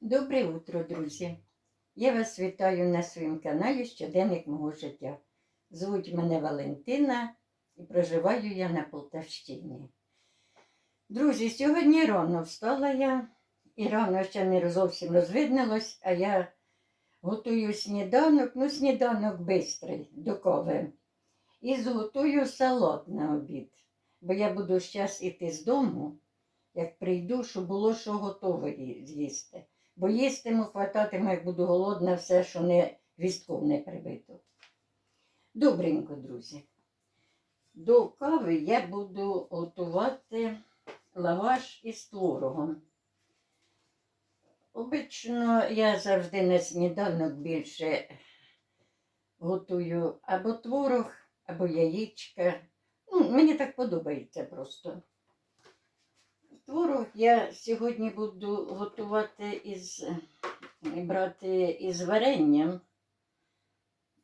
Добре утро, друзі! Я вас вітаю на своєму каналі Щоденник мого життя. Звуть мене Валентина і проживаю я на Полтавщині. Друзі, сьогодні рано встала я, і рано ще не зовсім розвиднилось, а я готую сніданок, ну сніданок бистрий до кави. І зготую салат на обід, бо я буду зараз іти з дому, як прийду, щоб було що готове з'їсти. Бо їстиму, хвататиму, як буду голодна, все, що не вістком не прибито. Добренько, друзі. До кави я буду готувати лаваш із творогом. Обично я завжди на сніданок більше готую або творог, або яєчка. Ну, мені так подобається просто. Творог я сьогодні буду готувати із брати із варенням.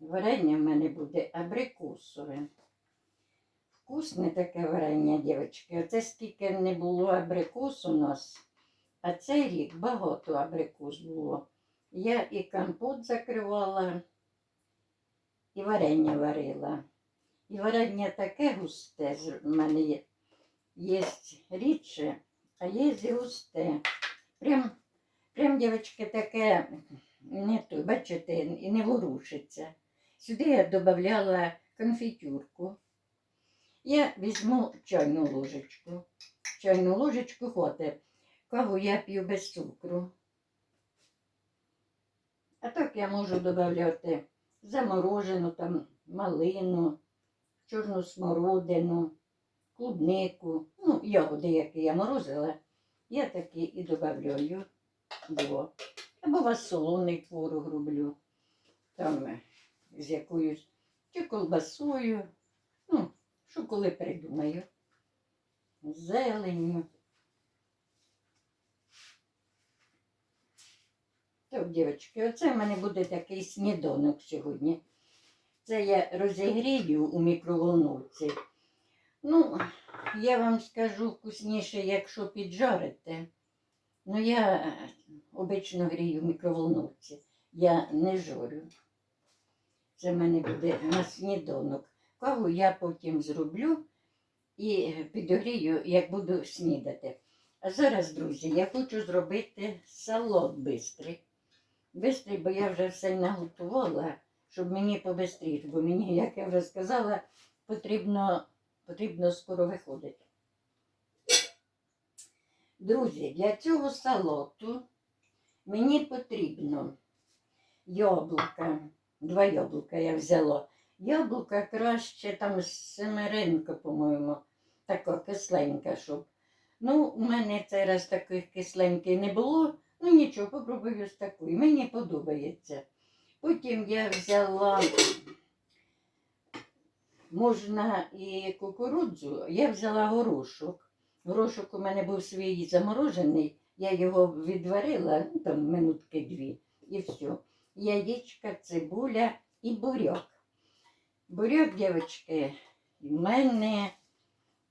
Варення в мене буде абрикосове. Вкусне таке варення, дівчатки. Оце скільки не було абрикос у нас, а цей рік багато абрикос було. Я і компот закривала, і варення варила. І варення таке густе в мене. Є рідше, а є і густе. Прям, прям, дівчатки, таке не то, бачите, і не ворушиться. Сюди я додавала конфітюрку. Я візьму чайну ложечку. Чайну ложечку хватить. Каву я п'ю без цукру. А так я можу додати заморожену там малину, чорну смородину, клубнику, ну, ягоди, які я морозила, я такі і додаю. Було. Або вас солоний творог роблю, там з якоюсь чи колбасою, ну, що коли придумаю. Зеленню. Так, дівчатки, оце в мене буде такий сніданок сьогодні. Це я розігрію у мікроволновці. Ну, я вам скажу вкусніше, якщо піджарите. Ну, я е, обично грію в мікроволновці. Я не жорю. Це в мене буде на сніданок. Каву я потім зроблю і підогрію, як буду снідати. А зараз, друзі, я хочу зробити салат бистрий. Бистрий, бо я вже все наготувала, щоб мені побистріше, бо мені, як я вже сказала, потрібно, потрібно скоро виходити. Друзі, для цього салату мені потрібно яблука. Два яблука я взяла. Яблука краще там семеринка, по-моєму, така кисленька, щоб. Ну, у мене цей раз таких кисленьких не було. Ну нічого, попробую з такою. Мені подобається. Потім я взяла, можна і кукурудзу, я взяла горошок. Горошок у мене був свій заморожений, я його відварила, ну там минутки дві, і все. Яєчка, цибуля і буряк. Буряк, дівчатки, в мене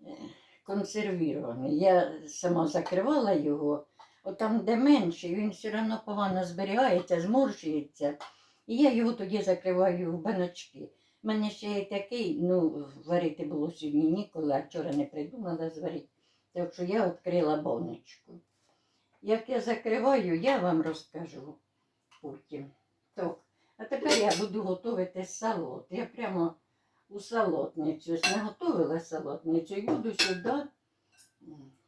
е, консервірований. Я сама закривала його, от там, де менше, він все одно погано зберігається, зморщується. І я його тоді закриваю в баночки. У мене ще є такий, ну, варити було сьогодні ніколи, а вчора не придумала зварити. Так що я відкрила баночку. Як я закриваю, я вам розкажу потім. Так, а тепер я буду готувати салат. Я прямо у салатницю. Ось наготовила салатницю і буду сюди.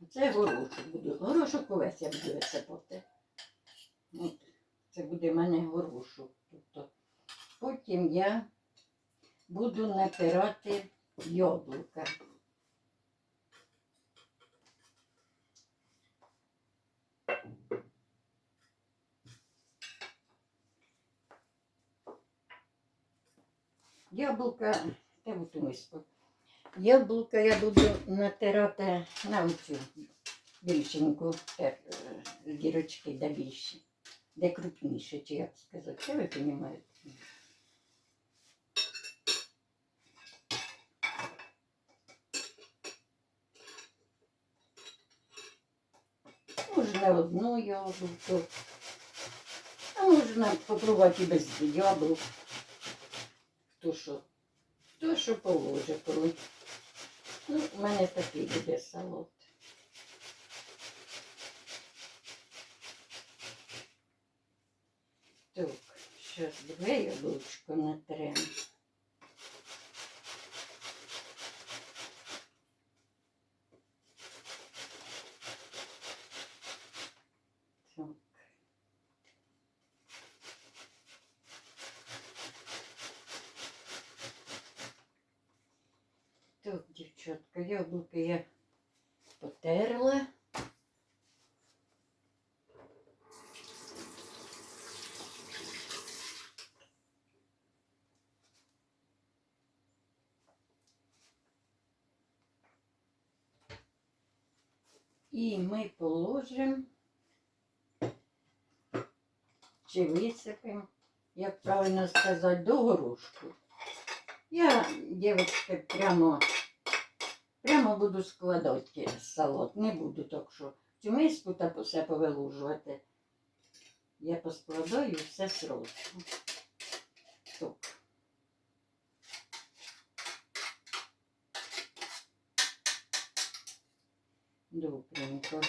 Це горошок буду. Горошок увесь я буду висипати. Це буде в мене горошок. Тобто, потім я буду натирати яблука. Яблука, та от миску. Яблука я буду натирати на оцю більшеньку е, е, дірочки, де більші, де крупніше, чи як сказати. Це ви розумієте? Одну яблуко, Можна попробувати і без яблук. Хто що? Хто що положе коли. Ну, у мене такий буде салат. Так, зараз две яблучко натрем. Так. Так, дівчатка, яблуки я потерла. І ми положимо чи висипемо, як правильно сказати, до горошку. Я, дівчатки, прямо, прямо буду складати салат. Не буду так, що цю миску та все повилужувати. Я поскладаю все сразу. Так. Добренько.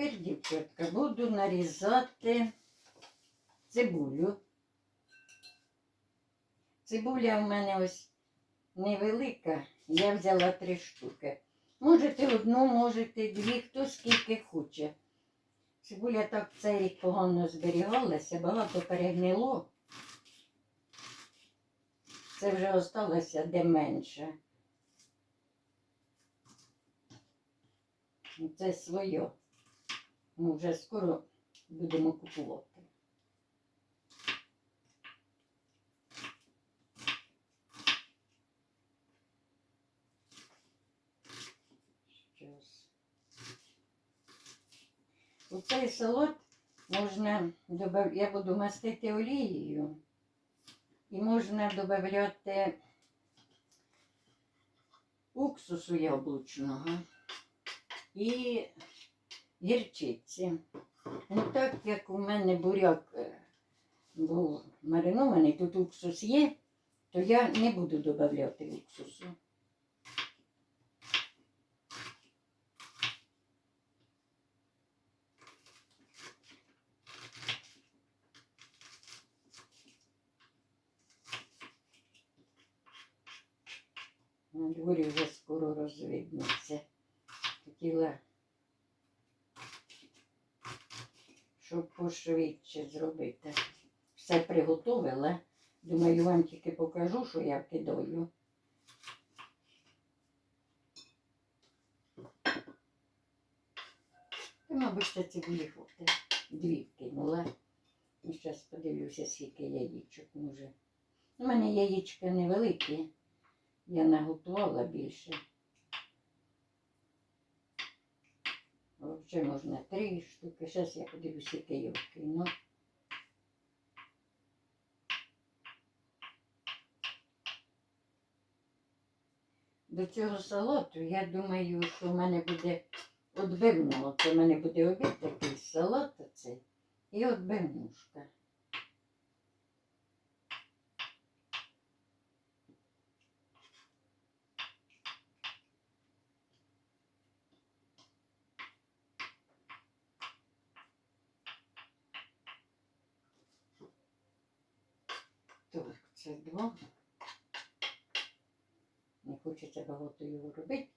Тепер, дівчатка, буду нарізати цибулю. Цибуля в мене ось невелика, я взяла три штуки. Можете одну, можете дві, хто скільки хоче. Цибуля так цей рік погано зберігалася, багато перегнило. Це вже осталося де менше. Це своє. Ми вже скоро будемо купувати. Щас. У цей салат можна добав... я буду мастити олією і можна додати уксусу яблучного і гірчиці. Ну так як у мене буряк е, був маринований, тут уксус є, то я не буду додати уксусу. На дворі вже скоро розвиднеться. Хотіла, щоб пошвидше зробити. Все приготувала. Думаю, вам тільки покажу, що я кидаю. Та, мабуть, це цибулі хватить. Дві кинула. І зараз подивлюся, скільки яєчок може. У мене яєчка невеликі. Я наготувала більше. Вже можна три штуки. Зараз я подивлюся, я вкину. До цього салату, я думаю, що в мене буде отбивно. Це в мене буде обід такий салат оцей і отбивнушка. Так, це два. Не хочеться багато його робити.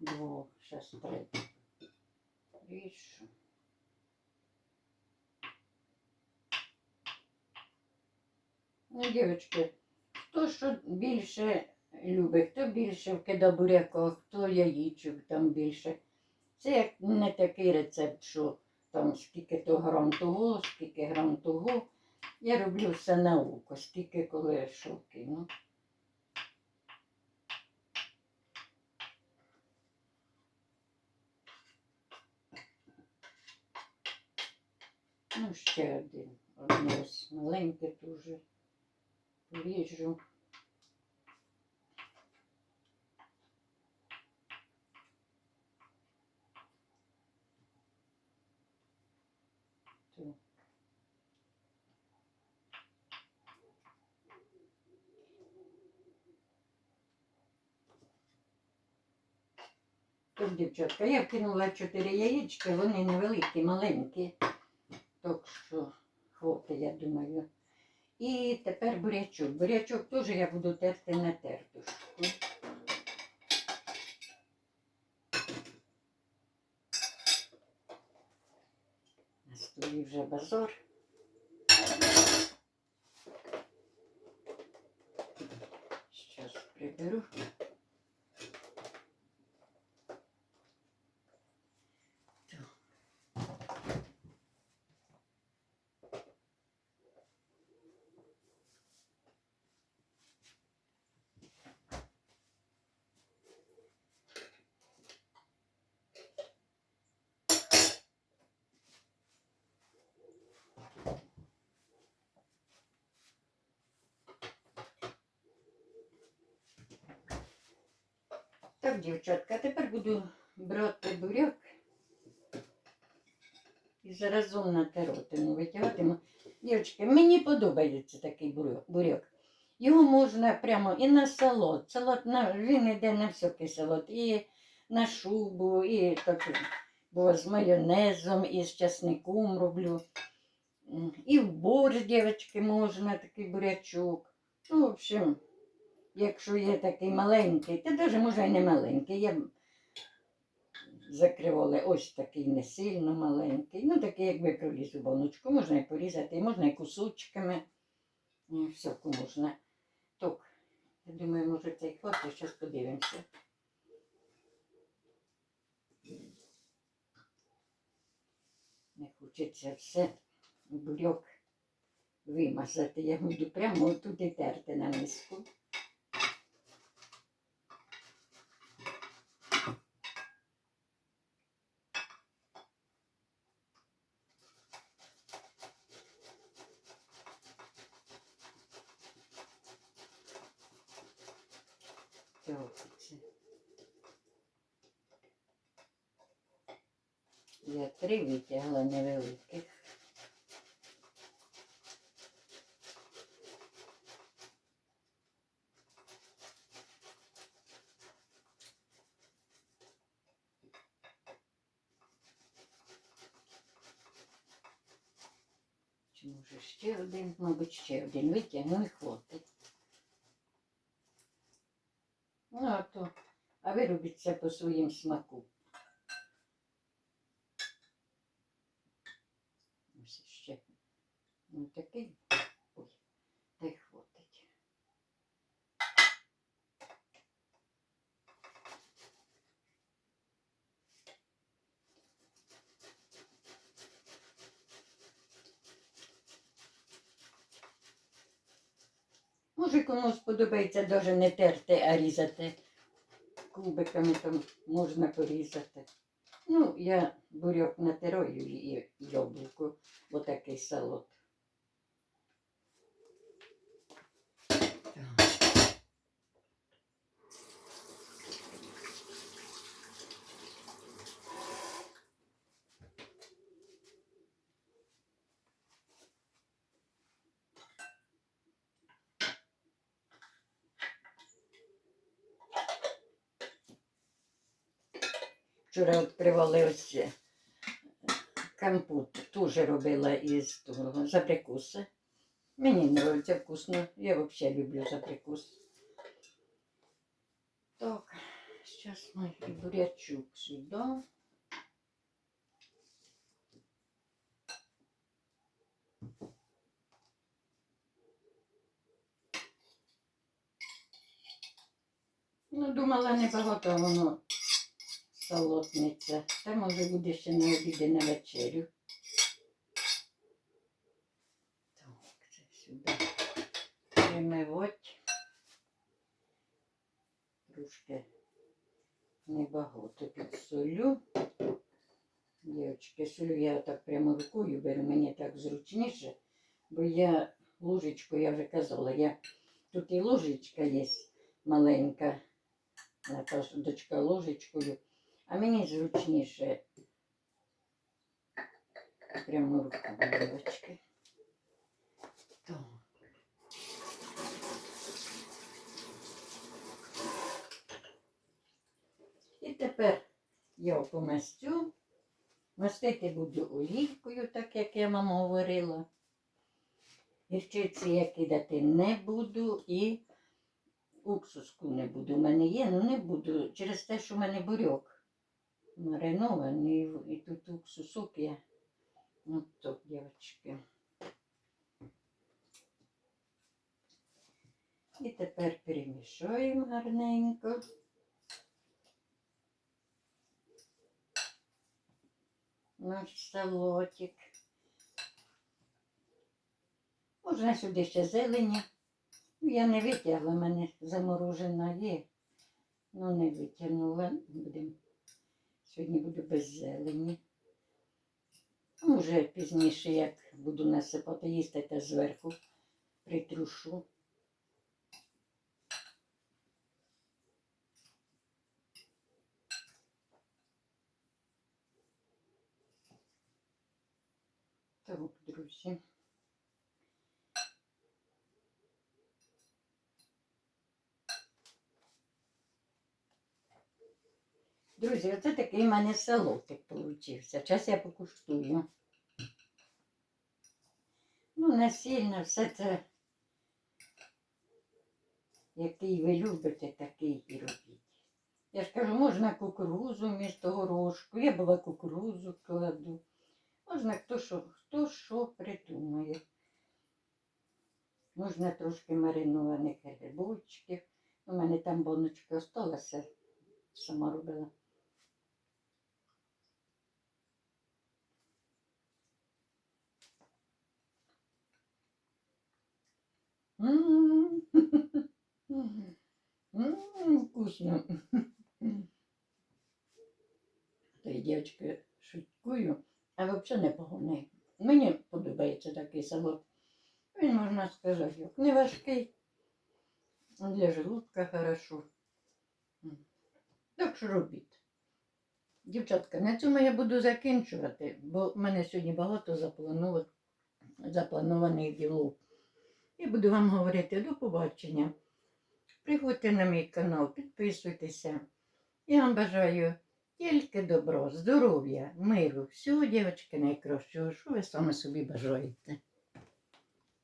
Два, зараз три. Рішу. Ну, дівчатки, хто що більше любить, хто більше вкида буряка, хто яєчок там більше. Це як не такий рецепт, що там скільки то грам того, скільки грам того. Я роблю все на око, скільки коли я що кину. Ну, ще один. Одне ось маленьке дуже поріжу. Тут. Тож, дівчатка, я вкинула чотири яєчки, вони невеликі, маленькі. Так що хватить, я думаю. І тепер бурячок. Бурячок теж я буду терти на тертушку. На столі вже базор. Зараз приберу. Так, дівчатка, тепер буду брати буряк і заразом на теротину витягатиму. Дівчатки, мені подобається такий буря- буряк. Його можна прямо і на салат. Салат на, він йде на всякий салат. І на шубу, і так, бо з майонезом, і з часником роблю. І в борщ, дівчатки, можна такий бурячок. Ну, в общем, якщо є такий маленький, та навіть може і не маленький. Я закривала ось такий не сильно маленький. Ну, такий, якби проліз у баночку. Можна і порізати, можна і кусочками. Всяку можна. Так, я думаю, може цей хватить, зараз подивимося. Не хочеться все бурьок вимазати. Я буду прямо туди терти на миску. Це. Я три витягла невеликих. Чи може ще один, мабуть, ще один витягну і. Ну, а то, а ви робіть це по своїм смаку. Ось ще. Ну, такий. Ой, та й хватить. Може, комусь подобається навіть не терти, а різати. Кубиками там можна порізати. Ну, я бурьок натираю і яблуко, бо такий салат. Так. Вчора відкривали ось компот, теж робила із того з абрикоса. Мені подобається вкусно. Я взагалі люблю з абрикос. Так, зараз ми бурячок сюди. Ну, думала, небагато воно солотниця. Та може буде ще на обід на вечерю. Так, це сюди перемивать. Трошки небагато підсолю. Дівчатки, солю я так прямо рукою беру, мені так зручніше, бо я ложечку, я вже казала, я тут і ложечка є маленька, Наташа дочка ложечкою. А мені зручніше прямо руками дівчатки. Так. І тепер Я помастю. Мастити буду олійкою, так як я вам говорила. Гірчиці я кидати не буду і уксуску не буду. У мене є, але не буду через те, що в мене бурьок маринований і тут уксусок є. От так, дівчатки. І тепер перемішуємо гарненько. Наш салотик. Можна сюди ще зелені. Я не витягла, в мене заморожена є. Ну, не витягнула. Будем. Сьогодні буду без зелені. Може, пізніше, як буду насипати їсти, та зверху притрушу. Так, друзі. Друзі, оце такий в мене салотик получився. Зараз я покуштую. Ну, не сильно все це, який ви любите, такий і робіть. Я ж кажу, можна кукурузу вмісто горошку. Я була кукурузу кладу. Можна хто що, хто що придумає. Можна трошки маринованих грибочків. У мене там боночка осталася, сама робила. Вкусно. Та й дівчатки шуткую, а взагалі непоганий. Мені подобається такий салат. Він, можна сказати, не важкий. Для желудка хорошо. Так що робіть. Дівчатка, на цьому я буду закінчувати, бо в мене сьогодні багато запланованих, запланованих Я буду вам говорити до побачення. Приходьте на мій канал, підписуйтеся. Я вам бажаю тільки добро, здоров'я, миру, всього, дівчатки, найкращого, що ви саме собі бажаєте.